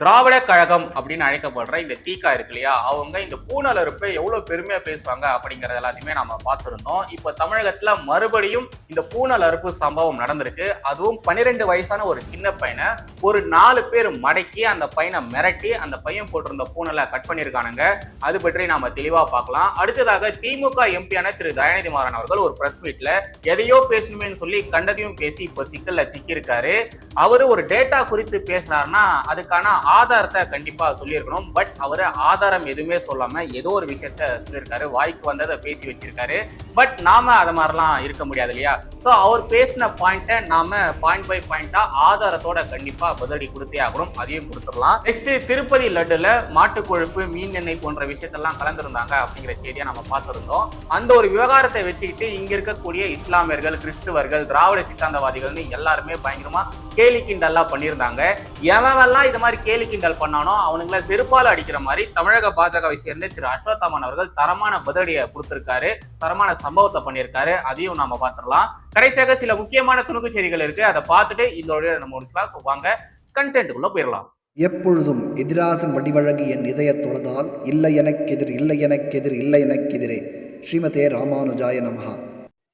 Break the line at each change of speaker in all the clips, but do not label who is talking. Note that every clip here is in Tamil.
திராவிட கழகம் அப்படின்னு அழைக்கப்படுற இந்த தீக்கா இருக்கு இல்லையா? அவங்க இந்த பூனல் அறுப்பை எவ்வளவு பெருமையா பேசுவாங்க அப்படிங்கறது எல்லாத்தையுமே நம்ம பார்த்திருந்தோம். இப்போ தமிழகத்துல மறுபடியும் இந்த பூனல் அறுப்பு சம்பவம் நடந்திருக்கு. அதுவும் பன்னிரெண்டு வயசான ஒரு சின்ன பையனை ஒரு நாலு பேர் மடக்கி அந்த பையனை மிரட்டி அந்த பையன் போட்டிருந்த பூனலை கட் பண்ணியிருக்கானுங்க அது பற்றி நாம தெளிவா பார்க்கலாம். அடுத்ததாக திமுக எம்பியான திரு தயாநிதி மாறன் அவர்கள் ஒரு பிரஸ் மீட்ல எதையோ பேசணுமேன்னு சொல்லி கண்டதையும் பேசி இப்போ சிக்கல்ல சிக்கியிருக்காரு. அவரு ஒரு டேட்டா குறித்து பேசினாருன்னா அதுக்கான ஆதாரத்தை கண்டிப்பா சொல்லியிருக்கணும். பட் அவர் ஆதாரம் எதுவுமே சொல்லாம ஏதோ ஒரு விஷயத்த சொல்லியிருக்காரு. வாய்க்கு வந்ததை பேசி வச்சிருக்காரு. பட் நாம அது மாதிரிலாம் இருக்க முடியாது இல்லையா? ஸோ அவர் பேசின பாயிண்ட்டை நாம பாயிண்ட் பை பாயிண்டா ஆதாரத்தோட கண்டிப்பா பதிலடி கொடுத்தே ஆகணும். அதையும் கொடுத்துடலாம். நெக்ஸ்ட் திருப்பதி லட்டுல மாட்டு கொழுப்பு மீன் எண்ணெய் போன்ற விஷயத்தெல்லாம் கலந்துருந்தாங்க அப்படிங்கிற செய்தியை நம்ம பார்த்துருந்தோம். அந்த ஒரு விவகாரத்தை வச்சுக்கிட்டு இங்க இருக்கக்கூடிய இஸ்லாமியர்கள் கிறிஸ்துவர்கள் திராவிட சித்தாந்தவாதிகள்னு எல்லாருமே பயங்கரமா கேலி கிண்டல்லாம் பண்ணியிருந்தாங்க. எவெல்லாம் இது மாதிரி கேலி கிண்டல் பண்ணானோ அவனுங்களை செருப்பால அடிக்கிற மாதிரி தமிழக பாஜகவை சேர்ந்த திரு அஸ்வத்தாமன் அவர்கள் தரமான பதிலடியை கொடுத்திருக்காரு தரமான சம்பவத்தை பண்ணியிருக்காரு. அதையும் நாம பார்த்துடலாம். கடைசியாக சில முக்கியமான துணுக்கு செய்திகள் இருக்கு. அதை பார்த்துட்டு இதோட நம்ம முடிச்சுக்கலாம். ஸோ வாங்க கண்டென்ட்டுக்குள்ள போயிடலாம்.
எப்பொழுதும் எதிராசன் வடிவழகு என் இதய தொழுதால் இல்லை எனக்கெதிர் இல்லை எனக்கெதிர் இல்லை எனக்கெதிரே ஸ்ரீமதே ராமானுஜாய நமஹா.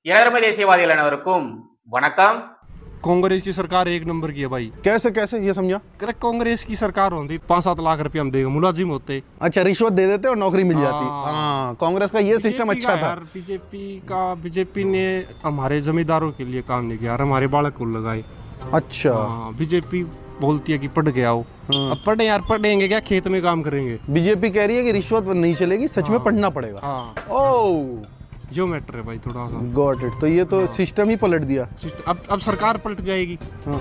இளரமை தேசியவாதிகள் அனைவருக்கும் வணக்கம்.
कांग्रेस की सरकार एक नंबर की है भाई।
कैसे कैसे? ये समझा?
अरे कांग्रेस की सरकार होती पाँच सात लाख रुपए हम देगा मुलाजिम होते।
अच्छा रिश्वत दे देते और नौकरी मिल जाती।
हाँ।
हाँ कांग्रेस का ये सिस्टम अच्छा था।
बीजेपी का बीजेपी ने हमारे जमींदारों के लिए काम नहीं किया हमारे बालक को लगाए।
अच्छा।
हाँ बीजेपी बोलती है कि पढ़ के आओ।
हाँ।
अब पढ़े यार पढ़ेंगे क्या खेत में काम करेंगे?
बीजेपी कह रही है कि रिश्वत नहीं चलेगी सच में। पढ़ना पड़ेगा।
हाँ।
ओ
जो मैटर है भाई थोड़ा सा
गॉट इट तो ये तो सिस्टम ही पलट दिया
सिस्ट- अब अब सरकार पलट जाएगी
हाँ,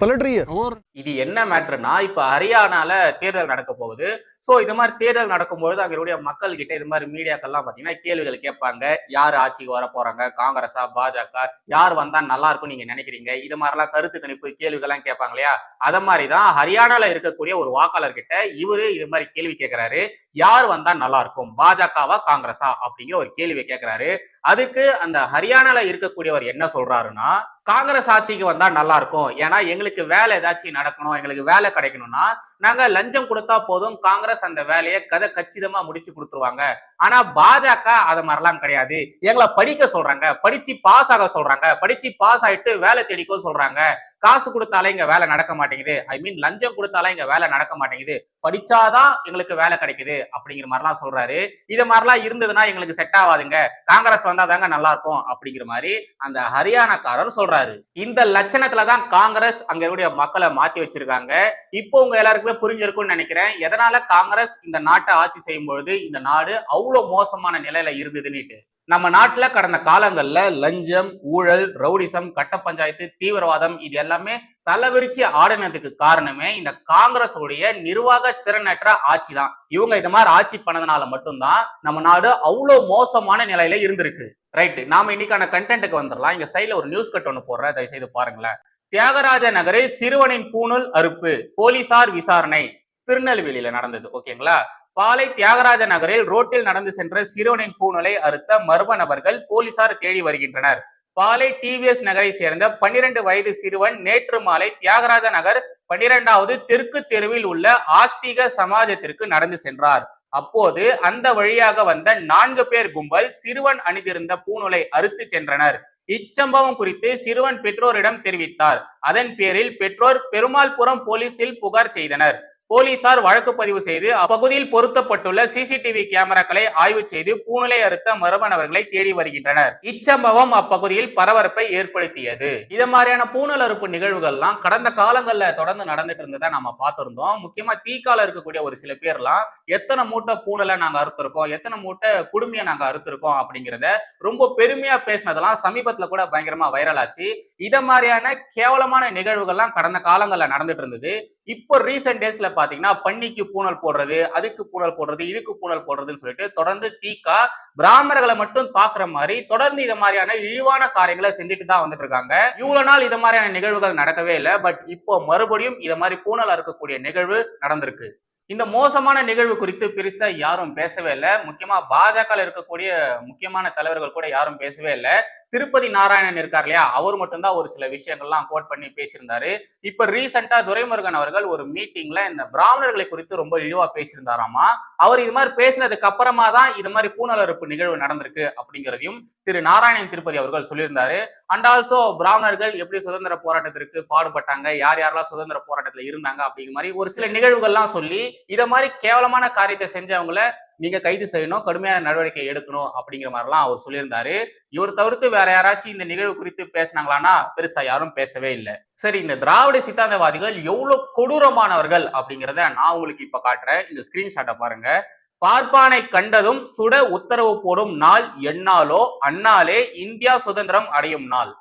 पलट रही है
और
இது என்ன மேட்ருனா இப்ப ஹரியானால தேர்தல் நடக்க போகுது சோ இது மாதிரி தேர்தல் நடக்கும்பொழுது அங்களுடைய மக்கள் கிட்ட இது மாதிரி மீடியாக்கள்லாம் பாத்தீங்கன்னா கேள்விகள் கேட்பாங்க. யார் ஆட்சிக்கு வர போறாங்க? காங்கிரஸா? பாஜக? யார் வந்தா நல்லா இருக்கும் நீங்க நினைக்கிறீங்க? இது மாதிரிலாம் கருத்து கணிப்பு கேள்விகள்லாம் கேட்பாங்க இல்லையா? அத மாதிரிதான் ஹரியானால இருக்கக்கூடிய ஒரு வாக்காளர் கிட்ட இவரு இது மாதிரி கேள்வி கேட்கிறாரு. யார் வந்தா நல்லா இருக்கும் பாஜகவா? காங்கிரஸா? அப்படிங்கிற ஒரு கேள்வி கேட்கிறாரு. அதுக்கு அந்த ஹரியானால இருக்கக்கூடியவர் என்ன சொல்றாருன்னா காங்கிரஸ் ஆட்சிக்கு வந்தா நல்லா இருக்கும். ஏன்னா எங்களுக்கு வேலை ஏதாச்சும் நடக்கணும் எங்களுக்கு வேலை கிடைக்கணும்னா நாங்க லஞ்சம் கொடுத்தா போதும் காங்கிரஸ் அந்த வேலையை கதை கச்சிதமா முடிச்சு கொடுத்துருவாங்க. ஆனா பாஜக அது மாதிரிலாம் கிடையாது. எங்களை படிக்க சொல்றாங்க படிச்சு பாஸ் ஆக சொல்றாங்க படிச்சு பாஸ் ஆயிட்டு வேலை தேடிக்கோ சொல்றாங்க. காசு கொடுத்தாலே இங்க வேலை நடக்க மாட்டேங்குது. ஐ மீன் லஞ்சம் கொடுத்தாலே இங்க வேலை நடக்க மாட்டேங்குது. படிச்சாதான் எங்களுக்கு வேலை கிடைக்குது அப்படிங்கிற மாதிரிலாம் சொல்றாரு. இது மாதிரிலாம் இருந்ததுன்னா எங்களுக்கு செட் ஆகாதுங்க. காங்கிரஸ் வந்தா தாங்க நல்லா இருக்கும் அப்படிங்கிற மாதிரி அந்த ஹரியானாக்காரர் சொல்றாரு. இந்த லட்சணத்துல தான் காங்கிரஸ் அங்க மக்களை மாத்தி வச்சிருக்காங்க. இப்போ உங்க எல்லாருக்குமே புரிஞ்சிருக்கும்னு நினைக்கிறேன். எதனால காங்கிரஸ் இந்த நாட்டை ஆட்சி செய்யும் பொழுது இந்த நாடு அவ்வளவு மோசமான நிலையில இருந்ததுன்னுட்டு. நம்ம நாட்டில் கடந்த காலங்களில் லஞ்சம் ஊழல் ரவுடிசம் கட்ட பஞ்சாயத்து தீவிரவாதம் இது எல்லாமே தலைவிரிச்சு ஆடினதுக்கு காரணமே இந்த காங்கிரஸ் உடைய நிர்வாக திறனற்ற ஆட்சி தான். இவங்க இந்த மாதிரி ஆட்சி பண்ணதுனால மட்டும்தான் நம்ம நாடு அவ்வளோ மோசமான நிலையில இருந்திருக்கு. ரைட்டு நாம இன்னைக்கான கண்டென்ட்டுக்கு வந்துடலாம். இங்க சைட்ல ஒரு நியூஸ் கட் ஒன்று போடுறேன். தயவு செய்து பாருங்களேன். தியாகராஜ நகரில் சிறுவனின் பூணூல் அறுப்பு போலீசார் விசாரணை திருநெல்வேலியில நடந்தது. ஓகேங்களா பாலை தியாகராஜ நகரில் ரோட்டில் நடந்து சென்ற சிறுவனின் பூணலை அறுத்த மர்ம நபர்கள் போலீசார் தேடி வருகின்றனர். பாலை டிவிஎஸ் நகரை சேர்ந்த பன்னிரண்டு வயது சிறுவன் நேற்று மாலை தியாகராஜ நகர் பன்னிரெண்டாவது தெற்கு தெருவில் உள்ள ஆஸ்திக சமாஜத்திற்கு நடந்து சென்றார். அப்போது அந்த வழியாக வந்த நான்கு பேர் கும்பல் சிறுவன் அணிந்திருந்த பூநூலை அறுத்து சென்றனர். இச்சம்பவம் குறித்து சிறுவன் பெற்றோரிடம் தெரிவித்தார். அதன் பேரில் பெற்றோர் பெருமாள்புரம் போலீசில் புகார் செய்தனர். போலீசார் வழக்கு பதிவு செய்து அப்பகுதியில் பொருத்தப்பட்டுள்ள சிசிடிவி கேமராக்களை ஆய்வு செய்து பூநிலை அறுத்த மர்ம நபர்களை தேடி வருகின்றனர். இச்சம்பவம் அப்பகுதியில் பரபரப்பை ஏற்படுத்தியது. இது மாதிரியான பூனல் அறுப்பு நிகழ்வுகள்லாம் கடந்த காலங்கள்ல தொடர்ந்து நடந்துட்டு இருந்ததை நம்ம பார்த்திருந்தோம். முக்கியமா தீக்கால இருக்கக்கூடிய ஒரு சில பேர்லாம் எத்தனை மூட்டை பூனலை நாங்க அறுத்திருக்கோம் எத்தனை மூட்டை குடுமையை நாங்க அறுத்திருக்கோம் அப்படிங்கிறத ரொம்ப பெருமையா பேசினதெல்லாம் சமீபத்துல கூட பயங்கரமா வைரல் ஆச்சு. இத மாதிரியான கேவலமான நிகழ்வுகள்லாம் கடந்த காலங்கள்ல நடந்துட்டு இருந்தது. இப்போ ரீசெண்ட் டேஸ்ல பாத்தீங்கன்னா பன்னிக்கு பூனல் போடுறது அதுக்கு பூனல் போடுறது இதுக்கு பூனல் போடுறதுன்னு சொல்லிட்டு தொடர்ந்து தீக்கா பிராமணர்களை மட்டும் தாக்குற மாதிரி தொடர்ந்து இதை மாதிரியான இழிவான காரியங்களை செஞ்சுட்டு தான் வந்துட்டு இருக்காங்க. இவ்வளவு நாள் இது மாதிரியான நிகழ்வுகள் நடக்கவே இல்லை பட் இப்போ மறுபடியும் இதை மாதிரி பூனல் இருக்கக்கூடிய நிகழ்வு நடந்திருக்கு. இந்த மோசமான நிகழ்வு குறித்து பெருசா யாரும் பேசவே இல்லை. முக்கியமா பாஜக இருக்கக்கூடிய முக்கியமான தலைவர்கள் கூட யாரும் பேசவே இல்லை. திருப்பதி நாராயணன் இருக்கார் இல்லையா? அவர் மட்டும்தான் ஒரு சில விஷயங்கள்லாம் கோட் பண்ணி பேசியிருந்தாரு. இப்ப ரீசெண்டா துரைமுருகன் அவர்கள் ஒரு மீட்டிங்ல இந்த பிராமணர்களை குறித்து ரொம்ப இழிவா பேசியிருந்தாராமா? அவர் இது மாதிரி பேசினதுக்கு அப்புறமா தான் இது மாதிரி பூநலறுப்பு நிகழ்வு நடந்திருக்கு அப்படிங்கிறதையும் திரு நாராயணன் திருப்பதி அவர்கள் சொல்லியிருந்தாரு. அண்ட் ஆல்சோ பிராமணர்கள் எப்படி சுதந்திர போராட்டத்திற்கு பாடுபட்டாங்க? யார் யாரெல்லாம் சுதந்திர போராட்டத்துல இருந்தாங்க? அப்படிங்கிற மாதிரி ஒரு சில நிகழ்வுகள்லாம் சொல்லி இதை மாதிரி கேவலமான காரியத்தை செஞ்சவங்கள நீங்க கைது செய்யணும் கடுமையான நடவடிக்கை எடுக்கணும் அப்படிங்கிற மாதிரிலாம் அவர் சொல்லியிருந்தாரு. இவர் தவிர்த்து வேற யாராச்சும் இந்த நிகழ்வு குறித்து பேசினாங்களான்னா பெருசா யாரும் பேசவே இல்லை. சரி இந்த திராவிட சித்தாந்தவாதிகள் எவ்வளவு கொடூரமானவர்கள் அப்படிங்கிறத நான் உங்களுக்கு இப்ப காட்டுறேன். இந்த ஸ்கிரீன்ஷாட்டை பாருங்க. பார்ப்பானை கண்டதும் சுட உத்தரவு போடும் நாள் என்னாலோ அந்நாளே இந்தியா சுதந்திரம் அடையும் நாள்.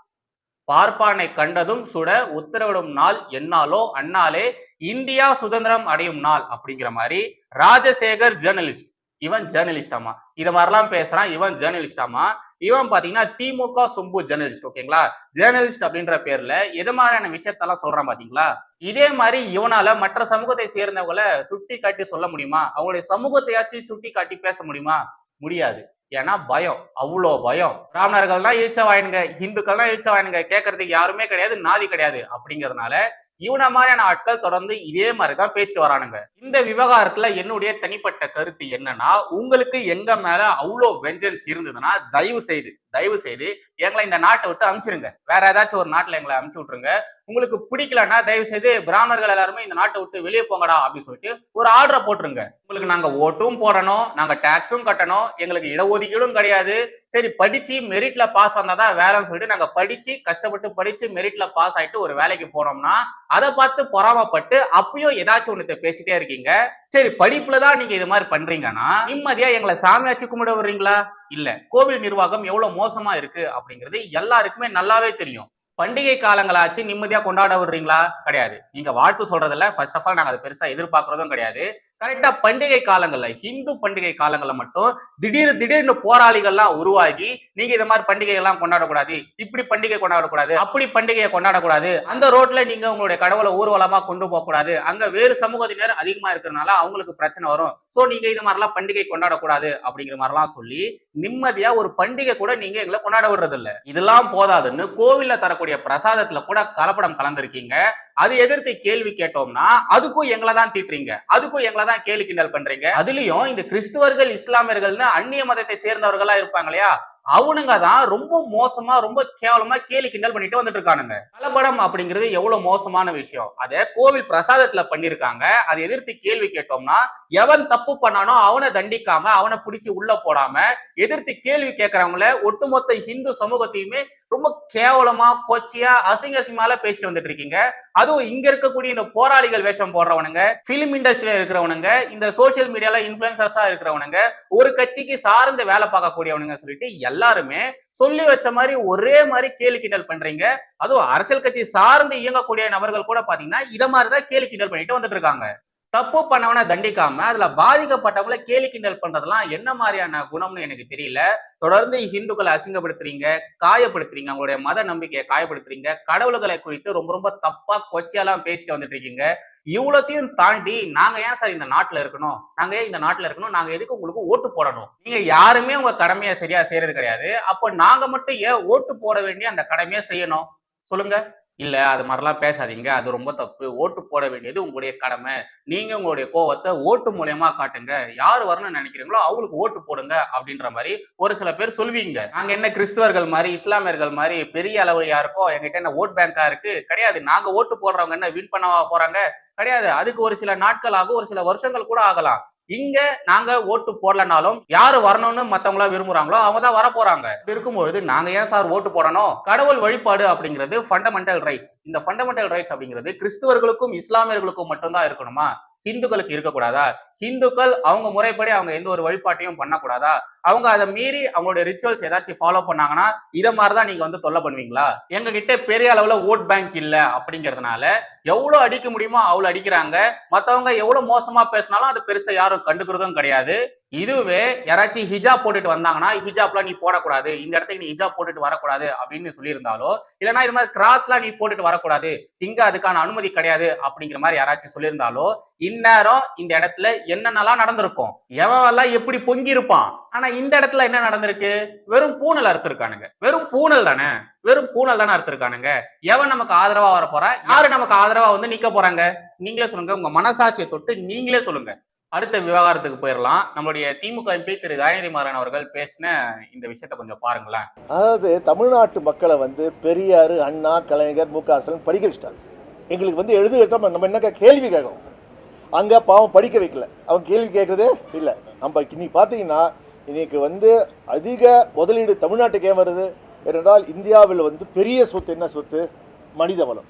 பார்ப்பானை கண்டதும் சுட உத்தரவிடும் நாள் என்னாலோ அந்நாளே இந்தியா சுதந்திரம் அடையும் நாள் அப்படிங்கிற மாதிரி ராஜசேகர் ஜேர்னலிஸ்ட் இவன் ஜேர்னலிஸ்டாமா இதை மாதிரிலாம் பேசுறான் இவன் ஜேர்னலிஸ்டாமா இவன் பாத்தீங்கன்னா திமுக சொம்பு ஜேர்னலிஸ்ட் ஓகேங்களா? ஜேர்னலிஸ்ட் அப்படின்ற பேர்ல எது மாதிரியான விஷயத்தெல்லாம் சொல்றான் பாத்தீங்களா? இதே மாதிரி இவனால மற்ற சமூகத்தை சேர்ந்தவங்கள சுட்டி காட்டி சொல்ல முடியுமா? அவங்களுடைய சமூகத்தையாச்சும் சுட்டி காட்டி பேச முடியுமா? முடியாது. ஏன்னா பயம். அவ்வளோ பயம். பிராமணர்கள்லாம் இழிச்சவாயனுங்க. இந்துக்கள்லாம் இழிச்சவாயனுங்க. கேட்கறதுக்கு யாருமே கிடையாது நாதி கிடையாது. அப்படிங்கிறதுனால இவன மாதிரியான ஆட்கள் தொடர்ந்து இதே மாதிரிதான் பேசிட்டு வரானுங்க. இந்த விவகாரத்துல என்னுடைய தனிப்பட்ட கருத்து என்னன்னா உங்களுக்கு எங்க மேல அவ்வளோ வெஞ்சன்ஸ் இருந்ததுன்னா தயவு செய்து தயவு செய்து எங்களை இந்த நாட்டை விட்டு அனுப்பிச்சிருங்க வேற ஏதாச்சும் ஒரு நாட்டில் எங்களை அனுப்பிச்சு விட்டுருங்க. உங்களுக்கு பிடிக்கலன்னா தயவு செய்து பிராமணர்கள் எல்லாருமே இந்த நாட்டை விட்டு வெளியே போங்கடா அப்படின்னு சொல்லிட்டு ஒரு ஆர்டரை போட்டுருங்க. உங்களுக்கு நாங்க ஓட்டும் போடணும் நாங்க டாக்ஸும் கட்டணும் எங்களுக்கு இடஒதுக்கீடும் கிடையாது. சரி படிச்சு மெரிட்ல பாஸ் ஆனாதான் வேலைன்னு சொல்லிட்டு நாங்க படிச்சு கஷ்டப்பட்டு படிச்சு மெரிட்ல பாஸ் ஆயிட்டு ஒரு வேலைக்கு போனோம்னா அதை பார்த்து பொறாமப்பட்டு அப்பயும் ஏதாச்சும் ஒண்ணு பேசிட்டே இருக்கீங்க. சரி படிப்புல தான் நீங்க இது மாதிரி பண்றீங்கன்னா நிம்மதியா எங்களை சாமியாச்சு கும்பிட வர்றீங்களா இல்ல. கோவில் நிர்வாகம் எவ்வளவு மோசமா இருக்கு அப்படிங்கிறது எல்லாருக்குமே நல்லாவே தெரியும். பண்டிகை காலங்களாச்சு நிம்மதியா கொண்டாட விடுறீங்களா? கிடையாது. நீங்க வாழ்த்து சொல்றதுல ஃபர்ஸ்ட் ஆஃப் ஆல் நாங்க அதை பெருசா எதிர்பார்க்கறதும் கிடையாது. கரெக்டா பண்டிகை காலங்கள்ல ஹிந்து பண்டிகை காலங்கள்ல மட்டும் திடீர் திடீர்னு போராளிகள்லாம் உருவாகி நீங்க இந்த மாதிரி பண்டிகை எல்லாம் கொண்டாடக்கூடாது இப்படி பண்டிகை கொண்டாடக்கூடாது அப்படி பண்டிகையை கொண்டாடக்கூடாது அந்த ரோட்ல நீங்க உங்களுடைய கடவுளை ஊர்வலமா கொண்டு போக கூடாது அங்க வேறு சமூகத்தினர் அதிகமா இருக்கிறதுனால அவங்களுக்கு பிரச்சனை வரும். சோ நீங்க இது மாதிரிலாம் பண்டிகை கொண்டாடக்கூடாது அப்படிங்கிற மாதிரிலாம் சொல்லி நிம்மதியா ஒரு பண்டிகை கூட நீங்க எங்களை கொண்டாட விடுறது இல்ல இதெல்லாம் போதாதுன்னு கோவில்ல தரக்கூடிய பிரசாதத்துல கூட கலப்படம் கலந்திருக்கீங்க. அது எதிர்த்து கேள்வி கேட்டோம்னா அதுக்கும் எங்களை தான் தீட்டுறீங்க. அதுக்கும் எங்களை தான் கேள்வி கிண்டல் பண்றீங்க. அதுலயும் இந்த கிறிஸ்துவர்கள் இஸ்லாமியர்கள்னு அந்நிய மதத்தை சேர்ந்தவர்களா இருப்பாங்க இல்லையா? அவனுங்க தான் ரொம்ப மோசமா ரொம்ப கேவலமா கேலி கிண்டல் பண்ணிட்டு வந்துட்டு இருக்கானுங்க. கலப்படம் அப்படிங்கிறது எவ்வளவு மோசமான விஷயம். அதை கோவில் பிரசாதத்துல பண்ணிருக்காங்க. அதை எதிர்த்து கேள்வி கேட்டோம்னா எவன் தப்பு பண்ணானோ அவனை தண்டிக்காம அவனை பிடிச்சி உள்ள போடாம எதிர்த்து கேள்வி கேட்கறவங்கள ஒட்டுமொத்த இந்து சமூகத்தையுமே ரொம்ப கேவலமா கொச்சியா அசிங்க அசிங்கமால பேசிட்டு வந்துட்டு இருக்கீங்க. அதுவும் இங்க இருக்கக்கூடிய இந்த போராளிகள் வேஷம் போடுறவனுங்க பிலிம் இண்டஸ்ட்ரியில இருக்கிறவனுங்க இந்த சோசியல் மீடியால இன்ஃபுளுசர்ஸா இருக்கிறவனுங்க ஒரு கட்சிக்கு சார்ந்து வேலை பார்க்கக்கூடியவனுங்க சொல்லிட்டு எல்லாருமே சொல்லி வச்ச மாதிரி ஒரே மாதிரி கேலி கிண்டல் பண்றீங்க. அதுவும் அரசியல் கட்சி சார்ந்து இயங்கக்கூடிய நபர்கள் கூட பாத்தீங்கன்னா இதை மாதிரிதான் கேலி கிண்டல் பண்ணிட்டு வந்துட்டு இருக்காங்க. தப்பு பண்ணவனை தண்டிக்காம அதுல பாதிக்கப்பட்டவங்கள கேலி கிண்டல் பண்றதெல்லாம் என்ன மாதிரியான குணம்னு எனக்கு தெரியல. தொடர்ந்து இந்துக்களை அசிங்கப்படுத்துறீங்க காயப்படுத்துறீங்க அவங்களுடைய மத நம்பிக்கையை காயப்படுத்துறீங்க கடவுள்களை குறித்து ரொம்ப ரொம்ப தப்பா கொச்சியெல்லாம் பேசிட்டு வந்துட்டு இருக்கீங்க. இவ்வளோத்தையும் தாண்டி நாங்க ஏன் சார் இந்த நாட்டுல இருக்கணும்? நாங்க ஏன் இந்த நாட்டுல இருக்கணும்? நாங்க எதுக்கு உங்களுக்கு ஓட்டு போடணும்? நீங்க யாருமே உங்க கடமையை சரியா செய்யறது கிடையாது. அப்போ நாங்க மட்டும் ஏன் ஓட்டு போட வேண்டிய அந்த கடமையை செய்யணும்? சொல்லுங்க. இல்லை அது மாதிரிலாம் பேசாதீங்க. அது ரொம்ப தப்பு. ஓட்டு போட வேண்டியது உங்களுடைய கடமை. நீங்க உங்களுடைய கோவத்தை ஓட்டு மூலயமா காட்டுங்க. யார் வரணும்னு நினைக்கிறீங்களோ அவங்களுக்கு ஓட்டு போடுங்க அப்படின்ற மாதிரி ஒரு சில பேர் சொல்வீங்க. நாங்க என்ன கிறிஸ்துவர்கள் மாதிரி இஸ்லாமியர்கள் மாதிரி பெரிய அளவு யாருக்கோ எங்கிட்ட என்ன ஓட் பேங்கா இருக்கு? கிடையாது. நாங்க ஓட்டு போடுறவங்க என்ன வின் பண்ண போறாங்க? கிடையாது. அதுக்கு ஒரு சில நாட்கள் ஆகும் ஒரு சில வருஷங்கள் கூட ஆகலாம். இங்க நாங்க ஓட்டு போடலனாலும் யாரு வரணும்னு மத்தவங்களா விரும்புறாங்களோ அவங்க தான் வர போறாங்க இருக்கும்பொழுது நாங்க ஏன் சார் ஓட்டு போடணும்? கடவுள் வழிபாடு அப்படிங்கிறது ஃபண்டமெண்டல் ரைட்ஸ் இந்த ஃபண்டமெண்டல் ரைட்ஸ் அப்படிங்கிறது கிறிஸ்துவர்களுக்கும் இஸ்லாமியர்களுக்கும் மட்டும்தான் இருக்கணுமா? ஹிந்துக்களுக்கு இருக்கக்கூடாதா? ஹிந்துக்கள் அவங்க முறைப்படி அவங்க எந்த ஒரு வழிபாட்டையும் பண்ணக்கூடாதா? அவங்க அதை மீறி அவங்களுடைய ரிச்சுவல்ஸ் ஏதாச்சும் ஃபாலோ பண்ணாங்கன்னா இதை மாதிரிதான் நீங்க வந்து தொல்லை பண்ணுவீங்களா? எங்க கிட்ட பெரிய அளவுல ஓட் பேங்க் இல்ல அப்படிங்கிறதுனால எவ்வளவு அடிக்க முடியுமோ அவ்வளவு அடிக்கிறாங்க. மத்தவங்க எவ்வளவு மோசமா பேசினாலும் அது பெருசா யாரும் கண்டுக்கிறதும் கிடையாது. இதுவே யாராச்சும் ஹிஜாப் போட்டுட்டு வந்தாங்கன்னா ஹிஜாப்லாம் நீ போடக்கூடாது. இந்த இடத்துக்கு நீ ஹிஜாப் போட்டுட்டு வரக்கூடாது அப்படின்னு சொல்லியிருந்தாலோ இல்லைன்னா இது மாதிரி கிராஸ்லாம் நீ போட்டுட்டு வரக்கூடாது. இங்க அதுக்கான அனுமதி கிடையாது அப்படிங்கிற மாதிரி யாராச்சும் சொல்லியிருந்தாலோ இந்நேரம் இந்த இடத்துல என்னென்னலாம் நடந்திருக்கும்? எவெல்லாம் எப்படி பொங்கி இருப்பான் ஆனா இந்த இடத்துல என்ன நடந்திருக்கு? வெறும் பூனல் அறுத்திருக்கானுங்க. வெறும் பூனல் தானே? வெறும் பூனல் தானே அறுத்திருக்கானுங்க. எவன் நமக்கு ஆதரவா வர போறா யாரு நமக்கு ஆதரவா வந்து நிக்க போறாங்க? நீங்களே சொல்லுங்க. உங்க மனசாட்சியை தொட்டு நீங்களே சொல்லுங்க. அடுத்த விவகாரத்துக்கு போயிடலாம் நம்மளுடைய திமுக எம்பி திரு தயாநிதி மாறன் அவர்கள் பேசின இந்த விஷயத்த கொஞ்சம் பாருங்களேன்.
அதாவது தமிழ்நாட்டு மக்களை வந்து பெரியார் அண்ணா கலைஞர் மு க ஸ்டாலின் படிக்க வச்சிட்டாங்க எங்களுக்கு வந்து எழுது எழுத்தாம நம்ம என்ன கேள்வி கேட்கணும் அங்கே பாவம் படிக்க வைக்கல. அவங்க கேள்வி கேட்குறதே இல்லை. நம்ம இன்னைக்கு பார்த்தீங்கன்னா இன்னைக்கு வந்து அதிக முதலீடு தமிழ்நாட்டுக்கு ஏன் வருது. ஏனென்றால் இந்தியாவில் வந்து பெரிய சொத்து என்ன சொத்து? மனித வளம்.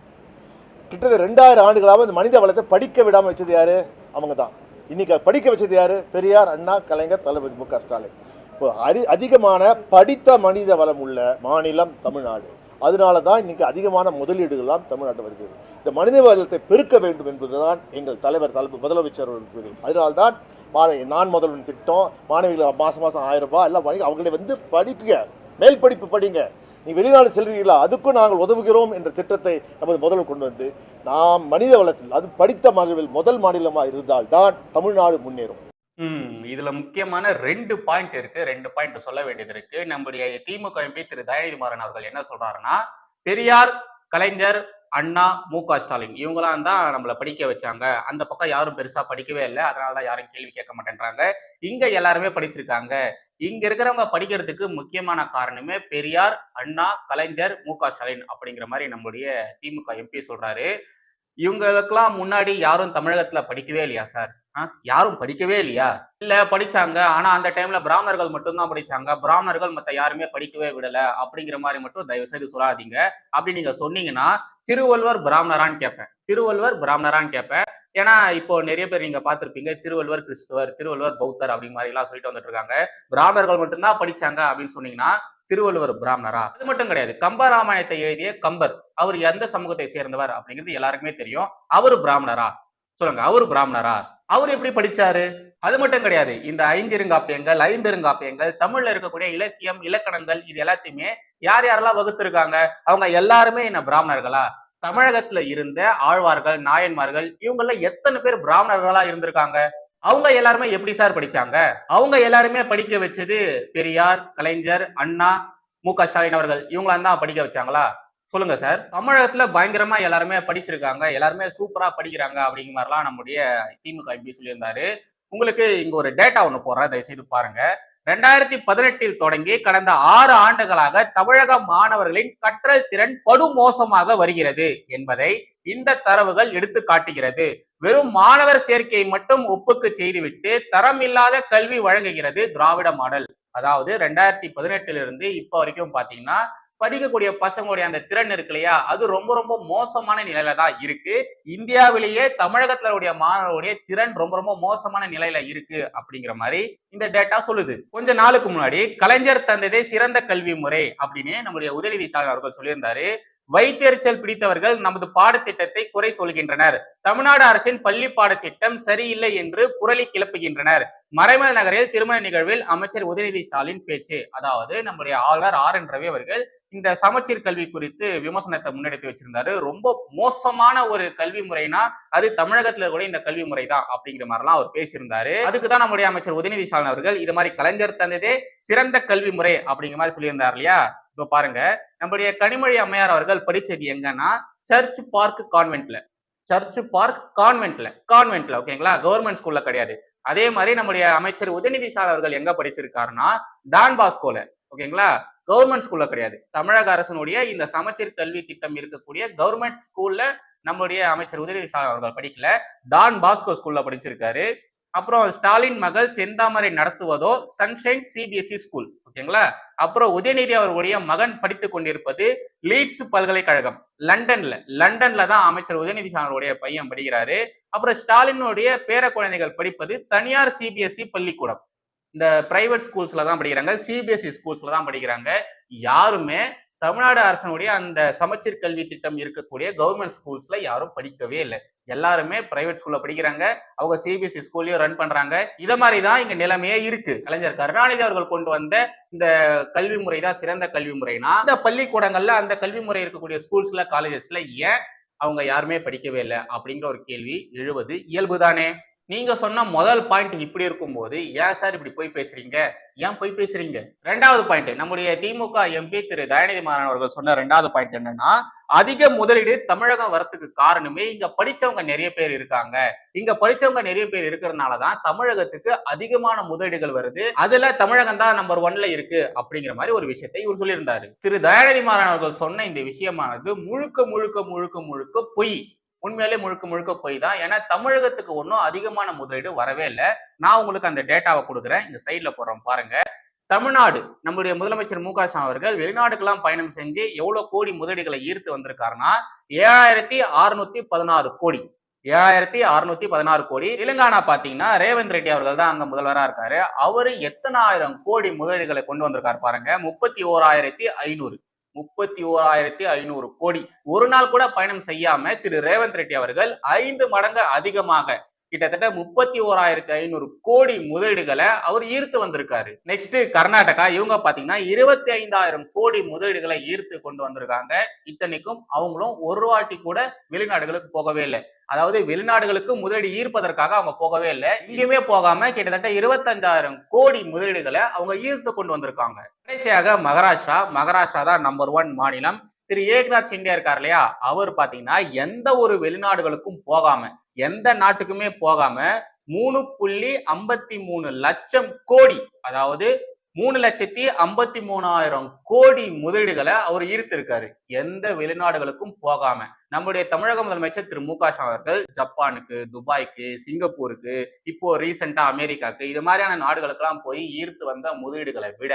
கிட்டத்தட்ட ரெண்டாயிரம் ஆண்டுகளாக இந்த மனித வளத்தை படிக்க விடாமல் வச்சது யாரு? அவங்க தான் இன்னைக்கு படிக்க வச்சது யாரு? பெரியார் அண்ணா கலைஞர் தளபதி மு க ஸ்டாலின். இப்போ அடி அதிகமான படித்த மனித வளம் உள்ள மாநிலம் தமிழ்நாடு. அதனால தான் இன்னைக்கு அதிகமான முதலீடுகள்லாம் தமிழ்நாட்டு வருகிறது. இந்த மனித வளத்தை பெருக்க வேண்டும் என்பதுதான் எங்கள் தலைவர் தலைப்பு முதலமைச்சர் அதனால தான் நான் முதல்வன் திட்டம் மாணவிகள் மாசம் மாசம் ஆயிரம் ரூபாய் எல்லாம் வாங்கி அவங்களை வந்து படிப்புங்க. மேல் படிப்பு படிங்க. நீ வெளிநாடு செல்கிறீர்களா? அதுக்கும் நாங்கள் உதவுகிறோம் என்ற திட்டத்தை நமது முதல்வர் கொண்டு வந்து நாம் மனித வளத்தில் அது படித்த மகளில் முதல் மாநிலமாக இருந்தால் தான் தமிழ்நாடு முன்னேறும்.
ம் இதுல முக்கியமான ரெண்டு பாயிண்ட் இருக்கு. ரெண்டு பாயிண்ட் சொல்ல வேண்டியது இருக்கு. நம்முடைய திமுக எம்பி திரு. தயாநிதி மாறன் அவர்கள் என்ன சொல்றாருன்னா பெரியார் கலைஞர் அண்ணா மு க ஸ்டாலின் இவங்களாம் தான் நம்மளை படிக்க வச்சாங்க. அந்த பக்கம் யாரும் பெருசா படிக்கவே இல்லை. அதனால தான் யாரும் கேள்வி கேட்க மாட்டேன்றாங்க. இங்க எல்லாருமே படிச்சிருக்காங்க. இங்க இருக்கிறவங்க படிக்கிறதுக்கு முக்கியமான காரணமே பெரியார் அண்ணா கலைஞர் மு க ஸ்டாலின் அப்படிங்கிற மாதிரி நம்முடைய திமுக எம்பி சொல்றாரு. இவங்களுக்கெல்லாம் முன்னாடி யாரும் தமிழகத்துல படிக்கவே இல்லையா சார்? ஆ? யாரும் படிக்கவே இல்லையா? இல்ல படிச்சாங்க. ஆனா அந்த டைம்ல பிராமணர்கள் மட்டும்தான் படிச்சாங்க. பிராமணர்கள் மத்த யாருமே படிக்கவே விடல அப்படிங்கிற மாதிரி மட்டும் தயவு செய்து சொல்லாதீங்க. அப்படி நீங்க சொன்னீங்கன்னா திருவள்ளுவர் பிராமணரான்னு கேட்பேன். திருவள்ளுவர் பிராமணரான்னு கேட்பேன். ஏன்னா இப்போ நிறைய பேர் நீங்க பார்த்திருப்பீங்க திருவள்ளுவர் கிறிஸ்துவர் திருவள்ளுவர் பௌத்தர் அப்படி மாதிரி எல்லாம் சொல்லிட்டு வந்துட்டு இருக்காங்க. பிராமணர்கள் மட்டும்தான் படிச்சாங்க அப்படின்னு சொன்னீங்கன்னா திருவள்ளுவர் பிராமணரா? அது மட்டும் கிடையாது. கம்பராமாயணத்தை எழுதிய கம்பர் அவர் எந்த சமூகத்தை சேர்ந்தவர் அப்படிங்கிறது எல்லாருக்குமே தெரியும். அவர் பிராமணரா? சொல்லுங்க அவர் பிராமணரா? அவர் எப்படி படிச்சாரு? அது மட்டும் கிடையாது. இந்த ஐஞ்சிருங்காப்பியங்கள் ஐம்பெருங்காப்பியங்கள் தமிழ்ல இருக்கக்கூடிய இலக்கியம் இலக்கணங்கள் இது எல்லாத்தையுமே யார் யாரெல்லாம் வகுத்திருக்காங்க? அவங்க எல்லாருமே என்ன பிராமணர்களா? தமிழகத்துல இருந்த ஆழ்வார்கள் நாயன்மார்கள் இவங்கள எத்தனை பேர் பிராமணர்களா இருந்திருக்காங்க? அவங்க எல்லாருமே எப்படி சார் படிச்சாங்க? அவங்க எல்லாருமே படிக்க வச்சது பெரியார் கலைஞர் அண்ணா மு க ஸ்டாலின் அவர்கள். இவங்களா தான் படிக்க வச்சாங்களா? சொல்லுங்க சார். தமிழகத்துல பயங்கரமா எல்லாருமே படிச்சிருக்காங்க. எல்லாருமே சூப்பரா படிக்கிறாங்க அப்படிங்கிற மாதிரிலாம் நம்முடைய திமுக எம்பி சொல்லியிருந்தாரு. உங்களுக்கு இங்க ஒரு டேட்டா ஒன்று போடுறேன். தயவு செய்து பாருங்க. ரெண்டாயிரத்தி பதினெட்டில் தொடங்கி கடந்த ஆறு ஆண்டுகளாக தமிழக மாணவர்களின் கற்றல் திறன் படுமோசமாக வருகிறது என்பதை இந்த தரவுகள் எடுத்து காட்டுகிறது. வெறும் மாணவர் சேர்க்கையை மட்டும் ஒப்புக்கு செய்துவிட்டு தரம் இல்லாத கல்வி வழங்குகிறது திராவிட மாடல். அதாவது ரெண்டாயிரத்தி பதினெட்டுல இருந்து இப்போ வரைக்கும் பாத்தீங்கன்னா படிக்கக்கூடிய பசங்களுடைய அந்த திறன் இருக்கு இல்லையா? அது ரொம்ப ரொம்ப மோசமான நிலையில தான் இருக்கு. இந்தியாவிலேயே தமிழகத்துல உடைய மாணவருடைய திறன் ரொம்ப ரொம்ப மோசமான நிலையில இருக்கு அப்படிங்கிற மாதிரி இந்த டேட்டா சொல்லுது. கொஞ்ச நாளுக்கு முன்னாடி கலைஞர் தந்ததே சிறந்த கல்வி முறை அப்படின்னு நம்முடைய உதயநிதி ஸ்டாலின் அவர்கள் சொல்லியிருந்தாரு. வைத்தெரிச்சல் பிடித்தவர்கள் நமது பாடத்திட்டத்தை குறை சொல்கின்றனர். தமிழ்நாடு அரசின் பள்ளி பாடத்திட்டம் சரியில்லை என்று புரளி கிளப்புகின்றனர். மறைமல் நகரில் திருமண நிகழ்வில் அமைச்சர் உதயநிதி ஸ்டாலின் பேச்சு. அதாவது நம்முடைய ஆளுநர் ஆர் என் ரவி அவர்கள் இந்த சமச்சீர் கல்வி குறித்து விமர்சனத்தை முன்னெடுத்து வச்சிருந்தாரு. ரொம்ப மோசமான ஒரு கல்வி முறைனா அது தமிழகத்துல கூட இந்த கல்வி முறை தான் அப்படிங்கிற மாதிரிலாம் அவர் பேசியிருந்தாரு. அதுக்கு தான் நம்முடைய அமைச்சர் உதயநிதி ஸ்டாலின் அவர்கள் இது மாதிரி கலைஞர் தந்ததே சிறந்த கல்வி முறை அப்படிங்கிற மாதிரி சொல்லியிருந்தார் இல்லையா? இப்ப பாருங்க நம்முடைய கனிமொழி அம்மையார் அவர்கள் படிச்சது எங்கன்னா சர்ச் பார்க் கான்வென்ட்ல. சர்ச் பார்க் கான்வென்ட்ல. கான்வென்ட்ல ஓகேங்களா? கவர்மெண்ட் ஸ்கூல்ல கிடையாது. அதே மாதிரி நம்முடைய அமைச்சர் உதயநிதி ஸ்டாலின் அவர்கள் எங்க படிச்சிருக்காருன்னா டான் பாஸ்கோல. ஓகேங்களா? கவர்மெண்ட் ஸ்கூல்ல கிடையாது. தமிழக அரசனுடைய இந்த சமச்சீர் கல்வி திட்டம் இருக்கக்கூடிய கவர்மெண்ட் ஸ்கூல்ல நம்முடைய அமைச்சர் உதயநிதி ஸ்டாலின் அவர்கள் படிக்கல. டான் பாஸ்கோ ஸ்கூல்ல படிச்சிருக்காரு. அப்புறம் ஸ்டாலின் மகள் செந்தாமரை நடத்துவதோ சன்ஷைன் சிபிஎஸ்இ ஸ்கூல் ஓகேங்களா? அப்புறம் உதயநிதி அவர்களுடைய மகன் படித்துக் கொண்டிருப்பது லீட்ஸ் பல்கலைக்கழகம். லண்டன்ல. லண்டன்ல தான் அமைச்சர் உதயநிதி ஸ்டாலினுடைய பையன் படிக்கிறாரு. அப்புறம் ஸ்டாலினுடைய பேர குழந்தைகள் படிப்பது தனியார் சிபிஎஸ்இ பள்ளிக்கூடம். இந்த பிரைவேட் ஸ்கூல்ஸ்ல தான் படிக்கிறாங்க. சிபிஎஸ்இ ஸ்கூல்ஸ்ல தான் படிக்கிறாங்க. யாருமே தமிழ்நாடு அரசனுடைய அந்த சமச்சீர் கல்வி திட்டம் இருக்கக்கூடிய கவர்மெண்ட் ஸ்கூல்ஸ்ல யாரும் படிக்கவே இல்லை. எல்லாருமே பிரைவேட் ஸ்கூல்ல படிக்கிறாங்க. அவங்க சிபிஎஸ்சி ஸ்கூல்லையும் ரன் பண்றாங்க. இத மாதிரி தான் இங்க நிலைமையே இருக்கு. கலைஞர் கருணாநிதி அவர்கள் கொண்டு வந்த இந்த கல்வி முறை தான் சிறந்த கல்வி முறைனா அந்த பள்ளிக்கூடங்கள்ல அந்த கல்வி முறை இருக்கக்கூடிய ஸ்கூல்ஸ்ல காலேஜஸ்ல ஏன் அவங்க யாருமே படிக்கவே இல்லை? அப்படிங்கிற ஒரு கேள்வி எழுவது. இயல்புதானே? நீங்க சொன்ன முதல் பாயிண்ட் இப்படி இருக்கும்போது ஏன் சார் இப்படி போய் பேசுறீங்க? ஏன் போய் பேசுறீங்க? ரெண்டாவது பாயிண்ட் நம்முடைய திமுக எம்பி திரு. தயாநிதி மாறன் அவர்கள் சொன்ன ரெண்டாவது பாயிண்ட் என்னன்னா அதிக முதலீடு தமிழகம் வரத்துக்கு காரணமே இங்க படிச்சவங்க நிறைய பேர் இருக்காங்க. இங்க படிச்சவங்க நிறைய பேர் இருக்கிறதுனாலதான் தமிழகத்துக்கு அதிகமான முதலீடுகள் வருது. அதுல தமிழகம் தான் நம்பர் ஒன்ல இருக்கு அப்படிங்கிற மாதிரி ஒரு விஷயத்தை இவர் சொல்லியிருந்தாரு. திரு. தயாநிதி மாறன் அவர்கள் சொன்ன இந்த விஷயமானது முழுக்க முழுக்க முழுக்க முழுக்க பொய். உண்மையிலே முழுக்க முழுக்க போய் தான். ஏன்னா தமிழகத்துக்கு ஒன்றும் அதிகமான முதலீடு வரவே இல்லை. நான் உங்களுக்கு அந்த டேட்டாவை கொடுக்குறேன். இந்த சைடில் போடுறோம் பாருங்க. தமிழ்நாடு நம்முடைய முதலமைச்சர் மு க ஸ்டாலின் அவர்கள் வெளிநாடுக்கெல்லாம் பயணம் செஞ்சு எவ்வளோ கோடி முதலீடுகளை ஈர்த்து வந்திருக்காருன்னா ஏழாயிரத்தி அறுநூத்தி பதினாறு கோடி. ஏழாயிரத்தி அறுநூத்தி பதினாறு கோடி. தெலுங்கானா பாத்தீங்கன்னா ரேவந்த் ரெட்டி அவர்கள் தான் அங்க முதல்வரா இருக்காரு. அவரு எத்தனாயிரம் கோடி முதலீடுகளை கொண்டு வந்திருக்காரு பாருங்க. முப்பத்தி ஓராயிரத்தி ஐநூறு. முப்பத்தி ஓராயிரத்தி ஐநூறு கோடி. ஒரு நாள் கூட பயணம் செய்யாம திரு. ரேவந்த் ரெட்டி அவர்கள் ஐந்து மடங்கு அதிகமாக கிட்டத்தட்ட முப்பத்தி ஓராயிரத்தி ஐநூறு கோடி முதலீடுகளை அவர் ஈர்த்து வந்திருக்காரு. நெக்ஸ்ட் கர்நாடகா இவங்க பாத்தீங்கன்னா இருபத்தி ஐந்தாயிரம் கோடி முதலீடுகளை ஈர்த்து கொண்டு வந்திருக்காங்க. இத்தனைக்கும் அவங்களும் ஒரு வாட்டி கூட வெளிநாடுகளுக்கு போகவே இல்லை. அதாவது வெளிநாடுகளுக்கு முதலீடு ஈர்ப்பதற்காக அவங்க போகவே இல்லை. இங்கேயுமே போகாம கிட்டத்தட்ட இருபத்தஞ்சாயிரம் கோடி முதலீடுகளை அவங்க ஈர்த்து கொண்டு வந்திருக்காங்க. கடைசியாக மகாராஷ்டிரா மகாராஷ்டிரா தான் நம்பர் ஒன் மாநிலம். திரு ஏக்நாத் சிண்டே இருக்கார் இல்லையா? அவர் பாத்தீங்கன்னா எந்த ஒரு வெளிநாடுகளுக்கும் போகாம எந்த நாட்டுக்குமே போகாம மூணு புள்ளி ஐம்பத்தி மூணு லட்சம் கோடி அதாவது மூணு லட்சத்தி ஐம்பத்தி மூணாயிரம் கோடி முதலீடுகளை அவர் ஈர்த்திருக்காரு. எந்த வெளிநாடுகளுக்கும் போகாம. நம்முடைய தமிழக முதலமைச்சர் திரு மு க அவர்கள் ஜப்பானுக்கு துபாய்க்கு சிங்கப்பூருக்கு இப்போ ரீசெண்டா அமெரிக்காக்கு இது மாதிரியான நாடுகளுக்கெல்லாம் போய் ஈர்த்து வந்த முதலீடுகளை விட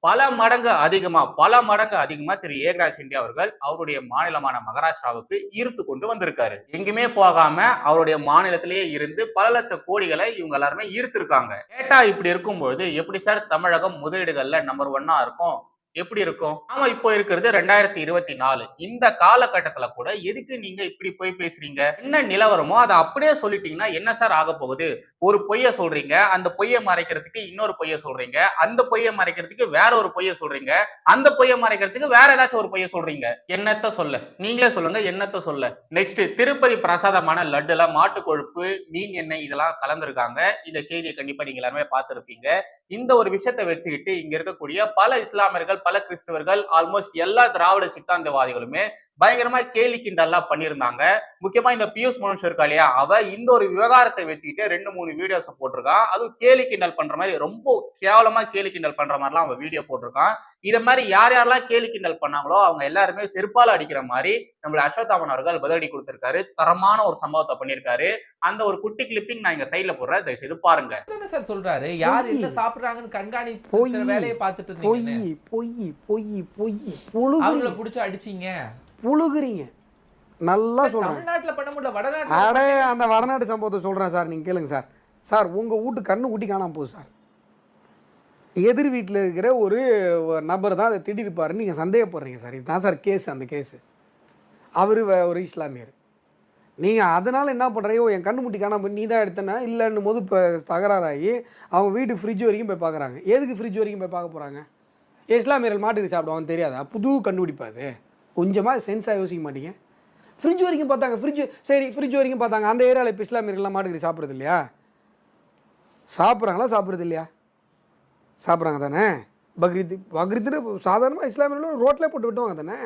பல மடங்கு அதிகமா பல மடங்கு அதிகமா திரு. ஏகராஜ் சிண்டே அவர்கள் அவருடைய மாநிலமான மகாராஷ்டிராவுக்கு ஈர்த்து கொண்டு வந்திருக்காரு. எங்குமே போகாம அவருடைய மாநிலத்திலேயே இருந்து பல லட்சம் கோடிகளை இவங்க எல்லாருமே ஈர்த்திருக்காங்க. டேட்டா இப்படி இருக்கும்பொழுது எப்படி சார் தமிழகம் முதலீடுகள்ல நம்பர் ஒன்னா இருக்கும்? எப்படி இருக்கும்? நாம இப்போ இருக்கிறது ரெண்டாயிரத்தி இருபத்தி நாலு. இந்த காலகட்டத்துல கூட எதுக்கு நீங்க இப்படி போய் பேசுறீங்க? என்ன நிலவரமோ அதை அப்படியே சொல்லிட்டீங்கன்னா என்ன சார் ஆக போகுது? ஒரு பொய்ய சொல்றீங்க அந்த பொய்யை மறைக்கிறதுக்கு இன்னொரு பொய்ய சொல்றீங்க அந்த பொய்யை மறைக்கிறதுக்கு வேற ஒரு பொய்ய சொல்றீங்க அந்த பொய்யை மறைக்கிறதுக்கு வேற ஏதாச்சும் ஒரு பொய்ய சொல்றீங்க. என்னத்த சொல்ல? நீங்களே சொல்லுங்க என்னத்த சொல்ல? நெக்ஸ்ட் திருப்பதி பிரசாதமான லட்டுல மாட்டு கொழுப்பு மீன் எண்ணெய் இதெல்லாம் கலந்துருக்காங்க. இந்த செய்தியை கண்டிப்பா நீங்க எல்லாருமே பார்த்திருப்பீங்க. இந்த ஒரு விஷயத்தை வச்சுக்கிட்டு இங்க இருக்கக்கூடிய பல இஸ்லாமியர்கள் பல கிறிஸ்தவர்கள் ஆல்மோஸ்ட் எல்லா திராவிட சித்தாந்தவாதிகளுமே பயங்கரமா கேலி கிண்டல்லாம் பண்ணியிருந்தாங்க. முக்கியமா இந்த பியூஷ் மனுஷ் இருக்கா இல்லையா அவ இந்த ஒரு விவகாரத்தை வச்சுக்கிட்டு ரெண்டு மூணு வீடியோஸ் போட்டிருக்கான் அதுவும் கேலி கிண்டல் பண்ற மாதிரி ரொம்ப கேவலமா கேலி கிண்டல் பண்ற மாதிரிலாம் அவன் வீடியோ போட்டிருக்கான். இத மாதிரி யார் யாரெல்லாம் கேலி கிண்டல் பண்ணாங்களோ அவங்க எல்லாருமே செருப்பால அடிக்கிற மாதிரி நம்மள அஸ்வத்தாமன் அவர்கள் பதிலடி கொடுத்திருக்காரு. தரமான ஒரு சம்பவத்தை பண்ணியிருக்காரு. அந்த ஒரு குட்டி கிளிப்பிங் நான் இங்க சைட்ல போடுறேன். தயவு செய்து பாருங்க.
என்ன சார் சொல்றாரு? யார். என்ன சாப்பிடுறாங்கன்னு கண்காணிப்பு
பொய்.
வேலையை பார்த்துட்டு
பொய் பொய் பொய் பொய்.
அவங்கள புடிச்சு அடிச்சீங்க.
புழுகுறீங்க. நல்லா
முடியல
அடே அந்த வடநாட்டு சம்பவத்தை சொல்றேன் சார் நீங்க கேளுங்க சார். சார் உங்க வீட்டு கண்ணு குட்டி காணாம போகுது சார். எதிர் வீட்டில் இருக்கிற ஒரு நபர் தான் அதை திட்டிருப்பாருன்னு நீங்கள் சந்தேகப்படுறீங்க சார். இதுதான் சார் கேஸ் அந்த கேஸு அவர் ஒரு இஸ்லாமியர். நீங்கள் அதனால் என்ன பண்ணுறீங்க என் கண்ணு முட்டி காணாம போய் நீ தான் எடுத்தனா இல்லைன்னு போது இப்போ தகராறாகி அவங்க வீட்டு ஃப்ரிட்ஜ் வரைக்கும் போய் பார்க்குறாங்க எதுக்கு ஃப்ரிட்ஜ் வரைக்கும் போய் பார்க்க போகிறாங்க இஸ்லாமியர்கள் மாட்டுக்கு சாப்பிடுவாங்க தெரியாதா? புது கண்டுபிடிப்பா அது. கொஞ்சமாக சென்ஸாக யோசிக்க மாட்டீங்க. ஃப்ரிட்ஜ் வரைக்கும் பார்த்தாங்க ஃப்ரிட்ஜ் சரி ஃப்ரிட்ஜ் வரைக்கும் பார்த்தாங்க. அந்த ஏரியாவில் இப்போ இஸ்லாமியர்கள்லாம் மாட்டுக்கறி சாப்பிட்றது இல்லையா? சாப்பிட்றாங்களா சாப்பிட்றது இல்லையா? சாப்பிட்றாங்க தானே? பக்ரீத் பக்ரீத்துன்னு சாதாரணமாக இஸ்லாமியர்களும் ரோட்டிலே போட்டு விட்டுவாங்க தானே?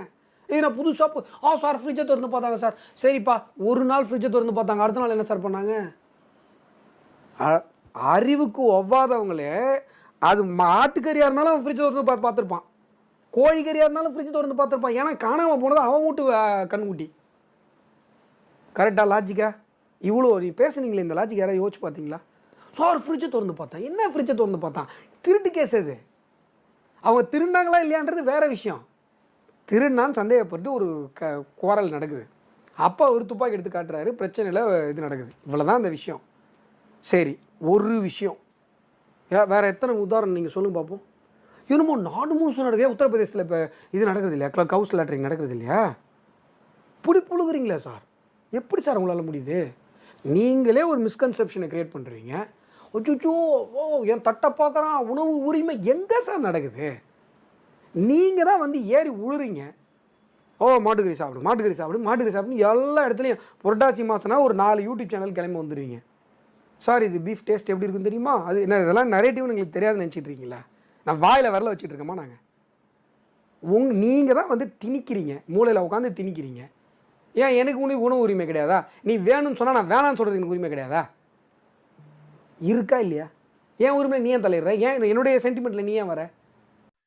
ஏய் நான் புதுசாக ஆ சார் ஃப்ரிட்ஜை திறந்து பார்த்தாங்க சார். சரிப்பா ஒரு நாள் ஃப்ரிட்ஜை திறந்து பார்த்தாங்க. அடுத்த நாள் என்ன சார் பண்ணாங்க? அறிவுக்கு ஒவ்வாதவங்களே அது மாட்டுக்கறியாக இருந்தாலும் அவன் ஃப்ரிட்ஜை திறந்து பார்த்து பார்த்துருப்பான். கோழிக்கறியாக இருந்தாலும் ஃப்ரிட்ஜ் திறந்து பார்த்துருப்பான் ஏன்னா காணாமல் போனது அவன் வீட்டு அஹ், கண்ணுக்குட்டி கரெக்டாக லாஜிக்கா இவ்வளோ நீ பேசுனீங்களே இந்த லாஜிக் யாராவது யோசிச்சு பார்த்தீங்களா? சார் ஃப்ரிட்ஜை திறந்து பார்த்தான். என்ன ஃப்ரிட்ஜை திறந்து பார்த்தான்? திருட்டு கேஸ் அது. அவங்க திருண்டாங்களா இல்லையான்றது வேறு விஷயம். திருநான்னு சந்தேகப்பட்டு ஒரு க குரல் நடக்குது. அப்போ அவர் துப்பாக்கி எடுத்து காட்டுறாரு. பிரச்சனையில் இது நடக்குது. இவ்வளோ தான் அந்த விஷயம். சரி ஒரு விஷயம். வேறு எத்தனை உதாரணம் நீங்கள் சொல்லுங்க பார்ப்போம் என்னமோ நாடு மூசு நடக்குது. உத்தரப்பிரதேசத்தில் இப்போ இது நடக்கிறது இல்லையா? கவுஸ் லேட்டரிங் நடக்கிறது இல்லையா? இப்படி புழுகுறீங்களே சார் எப்படி சார் உங்களால் முடியுது? நீங்களே ஒரு மிஸ்கன்செப்ஷனை க்ரியேட் பண்ணுறீங்க அச்சோ ஓ என் தட்டை பார்க்குறான் உணவு உரிமை எங்கே சார் நடக்குது? நீங்கள் தான் வந்து ஏறி உழுறீங்க. ஓ மாட்டுக்கறி சாப்பிடு மாட்டுக்கறி சாப்பிடு மாட்டுக்கறி சாப்பிடு எல்லா இடத்துலையும் புரட்டாசி மாதம்னா ஒரு நாலு யூடியூப் சேனல் கிளம்பி வந்துடுவீங்க சார் இது பீஃப் டேஸ்ட் எப்படி இருக்குன்னு தெரியுமா? அது என்ன இதெல்லாம் நரேட்டிவ்னு எங்களுக்கு தெரியாதுன்னு நினச்சிட்டு இருக்கீங்களா? நான் வாயில் வரல வச்சுட்டு இருக்கோமா நாங்கள் உங் நீங்கள் தான் வந்து திணிக்கிறீங்க. மூளையில் உட்காந்து திணிக்கிறீங்க. ஏன் எனக்கு உனக்கு உணவு உரிமை கிடையாதா? நீ வேணும்னு சொன்னால் நான் வேணாம்னு சொல்கிறது எனக்கு உரிமை கிடையாதா? இருக்கா இல்லையா? ஏன் உரிமை நீ ஏன் தலையிடுற? ஏன் என்னுடைய சென்டிமெண்ட்டில் நீ ஏன் வர?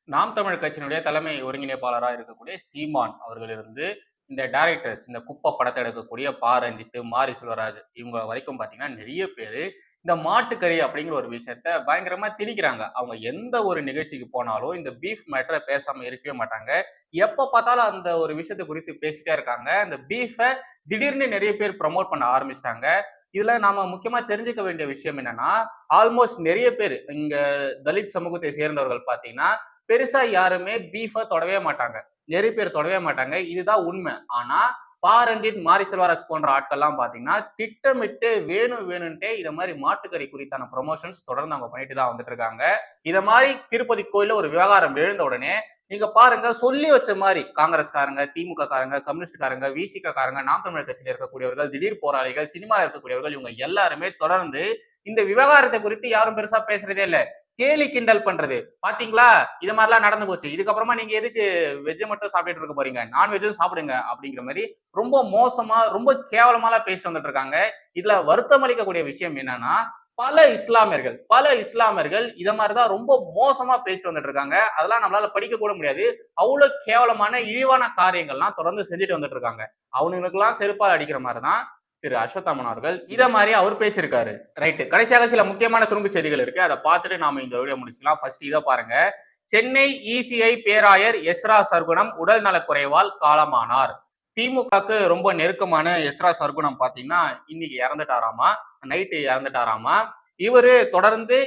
நாம் தமிழ் கட்சியினுடைய தலைமை ஒருங்கிணைப்பாளராக இருக்கக்கூடிய சீமான் அவர்களிருந்து இந்த டைரக்டர்ஸ் இந்த குப்பை படத்தை எடுக்கக்கூடிய பா ரஞ்சித்து மாரி செல்வராஜ் இவங்க வரைக்கும் பார்த்தீங்கன்னா நிறைய பேர் இந்த மாட்டுக்கறி அப்படிங்கிற ஒரு விஷயத்த பயங்கரமா திணிக்கிறாங்க. அவங்க எந்த ஒரு நிகழ்ச்சிக்கு போனாலும் இந்த பீஃப் மேட்டரை பேசாம இருக்கவே மாட்டாங்க. எப்ப பார்த்தாலும் அந்த ஒரு விஷயத்தை குறித்து பேசிட்டே இருக்காங்க. இந்த பீஃபை திடீர்னு நிறைய பேர் ப்ரமோட் பண்ண ஆரம்பிச்சிட்டாங்க. இதுல நாம முக்கியமா தெரிஞ்சுக்க வேண்டிய விஷயம் என்னன்னா ஆல்மோஸ்ட் நிறைய பேர் இங்க தலித் சமூகத்தை சேர்ந்தவர்கள் பாத்தீங்கன்னா பெருசா யாருமே பீஃபை தொடவே மாட்டாங்க. நிறைய பேர் தொடவே மாட்டாங்க. இதுதான் உண்மை. ஆனா பா ரஞ்சித் மாரி செல்வாரஸ் போன்ற ஆட்கள்லாம் பார்த்தீங்கன்னா திட்டமிட்டு வேணும் வேணும்ட்டே இதை மாதிரி மாட்டுக்கறி குறித்தான ப்ரொமோஷன்ஸ் தொடர்ந்து அவங்க பண்ணிட்டு தான் வந்துட்டு இருக்காங்க இதை மாதிரி திருப்பதி கோயில ஒரு விவகாரம் எழுந்த உடனே நீங்க பாருங்க சொல்லி வச்ச மாதிரி காங்கிரஸ்காரங்க திமுக காரங்க கம்யூனிஸ்ட் காரங்க விசிக காரங்க நாம் தமிழர் கட்சியில் இருக்கக்கூடியவர்கள் திடீர் போராளிகள் சினிமாவில் இருக்கக்கூடியவர்கள் இவங்க எல்லாருமே தொடர்ந்து இந்த விவகாரத்தை குறித்து யாரும் பெருசா பேசுறதே இல்லை. கேலி கிண்டல் பண்றது. பாத்தீங்களா? இது மாதிரிலாம் நடந்து போச்சு. இதுக்கப்புறமா நீங்க எதுக்கு வெஜ்ஜை மட்டும் சாப்பிட்டுட்டு இருக்க போறீங்க? நான்வெஜ்ஜும் சாப்பிடுங்க அப்படிங்கிற மாதிரி ரொம்ப மோசமா ரொம்ப கேவலமாலாம் பேசிட்டு வந்துட்டு இருக்காங்க. இதுல வருத்தம் அளிக்கக்கூடிய விஷயம் என்னன்னா பல இஸ்லாமியர்கள் பல இஸ்லாமியர்கள் இத மாதிரிதான் ரொம்ப மோசமா பேசிட்டு வந்துட்டு இருக்காங்க. அதெல்லாம் நம்மளால படிக்க கூட முடியாது. அவ்வளவு கேவலமான இழிவான காரியங்கள்லாம் தொடர்ந்து செஞ்சுட்டு வந்துட்டு இருக்காங்க. அவனுங்களுக்கெல்லாம் செருப்பால் அடிக்கிற மாதிரிதான் திரு அஸ்வத்தாமன் அவர்கள் இதை மாதிரி அவர் பேசியிருக்காரு. ரைட்டு கடைசியாக சில முக்கியமான துணுக்கு செய்திகள் இருக்கு. அதை பார்த்துட்டு நாம இந்த வீடியோ முடிச்சுக்கலாம். ஃபர்ஸ்ட் இதை பாருங்க. சென்னை இசிஐ பேராயர் எஸ்ரா சர்குணம் உடல் நலக்குறைவால் காலமானார். திமுகக்கு ரொம்ப நெருக்கமான எஸ்ரா சர்குணம் பாத்தீங்கன்னா இன்னைக்கு இறந்துட்டாராமா? நைட்டு இறந்துட்டாராமா? இவரு தொடர்ந்து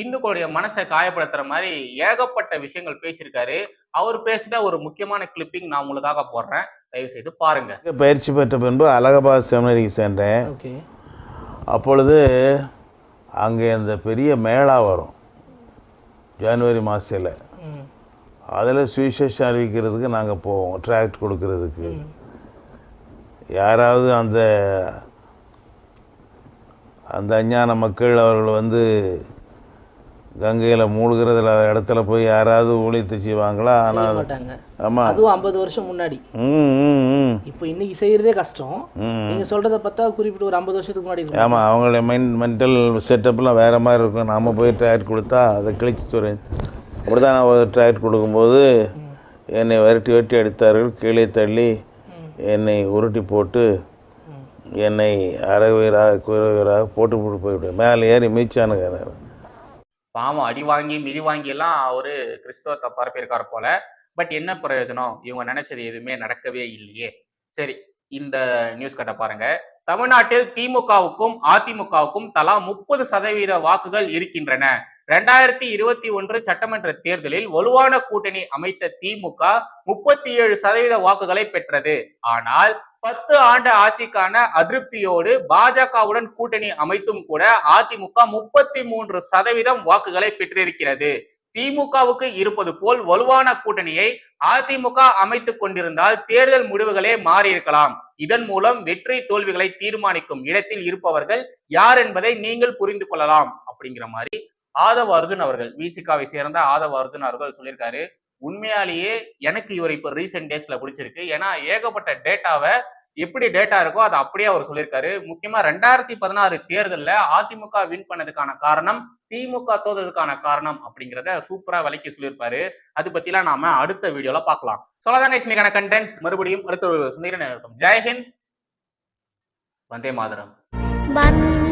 இந்துக்களுடைய மனசை காயப்படுத்துற மாதிரி ஏகப்பட்ட விஷயங்கள் பேசியிருக்காரு. அவர் பேசின ஒரு முக்கியமான கிளிப்பிங் நான் உங்களுக்காக போடுறேன். தயவு செய்து பாருங்க
பயிற்சி பெற்ற பின்பு அலகாபாத் செமினரிக்கு சென்றேன்.
ஓகே.
அப்பொழுது அங்கே இந்த பெரிய மேளா வரும். ஜனவரி மாதத்தில் அதில் சுவிசேஷம் அறிவிக்கிறதுக்கு நாங்கள் போவோம் ட்ராக்ட் கொடுக்கறதுக்கு. யாராவது அந்த அந்த அஞ்ஞான மக்கள் அவர்கள் வந்து கங்கையில் மூழ்கிறதுல இடத்துல போய் யாராவது ஊழியத்தை செய்வாங்களா? ஆனால் ஆமாம்
அதுவும் ஐம்பது வருஷம் முன்னாடி. இப்போ இன்னைக்கு செய்யறதே கஷ்டம்.
ம்
நீங்க சொல்றத பார்த்தா குறிப்பிட்டு ஒரு ஐம்பது வருஷத்துக்கு முன்னாடி.
ஆமாம் அவங்கள மைண்ட் மென்டல் செட்டப்லாம் வேறு மாதிரி இருக்கும். நாம் போய் டயர் கொடுத்தா அதை கிழிச்சு துறேன் அப்படி தான் நான் ஒரு டயர் கொடுக்கும்போது என்னை விரட்டி விரட்டி அடித்தார்கள். கீழே தள்ளி என்னை உருட்டி போட்டு என்னை அரை உயிராக குறை உயிராக போட்டு போட்டு போய்விட்டேன். மேலே ஏறி மீச்சானுங்க.
பாவம் அடி வாங்கி மிதி வாங்கியெல்லாம் அவர் அவரு கிறிஸ்தவத்தை பரப்பியிருக்கார் போல. பட் என்ன பிரயோஜனம்? இவங்க நினைச்சது எதுவுமே நடக்கவே இல்லையே. சரி இந்த நியூஸ் கட்ட பாருங்க. தமிழ்நாட்டில் திமுகவுக்கும் அதிமுகவுக்கும் தலா முப்பது சதவீத வாக்குகள் இருக்கின்றன. ரெண்டாயிரத்தி இருபத்தி ஒன்று சட்டமன்ற தேர்தலில் வலுவான கூட்டணி அமைத்த திமுக முப்பத்தி ஏழு சதவீத வாக்குகளை பெற்றது. ஆனால் பத்து ஆண்டு ஆட்சிக்கான அதிருப்தியோடு பாஜகவுடன் கூட்டணி அமைத்தும் கூட அதிமுக முப்பத்தி மூன்று சதவீதம் வாக்குகளை பெற்றிருக்கிறது. திமுகவுக்கு இருப்பது போல் வலுவான கூட்டணியை அதிமுக அமைத்துக் கொண்டிருந்தால் தேர்தல் முடிவுகளே மாறியிருக்கலாம். இதன் மூலம் வெற்றி தோல்விகளை தீர்மானிக்கும் இடத்தில் இருப்பவர்கள் யார் என்பதை நீங்கள் புரிந்து கொள்ளலாம். அப்படிங்கிற மாதிரி ஆதவ அர்ஜுன் அவர்கள் விசிகாவை சேர்ந்த ஆதவ அர்ஜுன் அவர்கள் சொல்லியிருக்காரு உண்மையாலேயே எனக்கு இவர் இப்போ ரீசெண்ட் டேஸ்ல பிடிச்சிருக்கு. ஏன்னா ஏகப்பட்ட டேட்டாவை எப்படி டேட்டா இருக்கோ அதை அப்படியே அவர் சொல்லியிருக்காரு. முக்கியமா ரெண்டாயிரத்தி பதினாறு தேர்தல்ல அதிமுக வின் பண்ணதுக்கான காரணம் திமுக தோத்ததுக்கான காரணம் அப்படிங்கிறத சூப்பரா விலைக்கு சொல்லியிருப்பாரு. அது பத்திலாம் நாம அடுத்த வீடியோல பார்க்கலாம். சொல்லதாங்க இன்னைக்கான கண்டென்ட் மறுபடியும் அடுத்த ஒரு சந்திக்கிறேன் ஜெய்ஹிந்த் வந்தே மாதரம்.
வந்த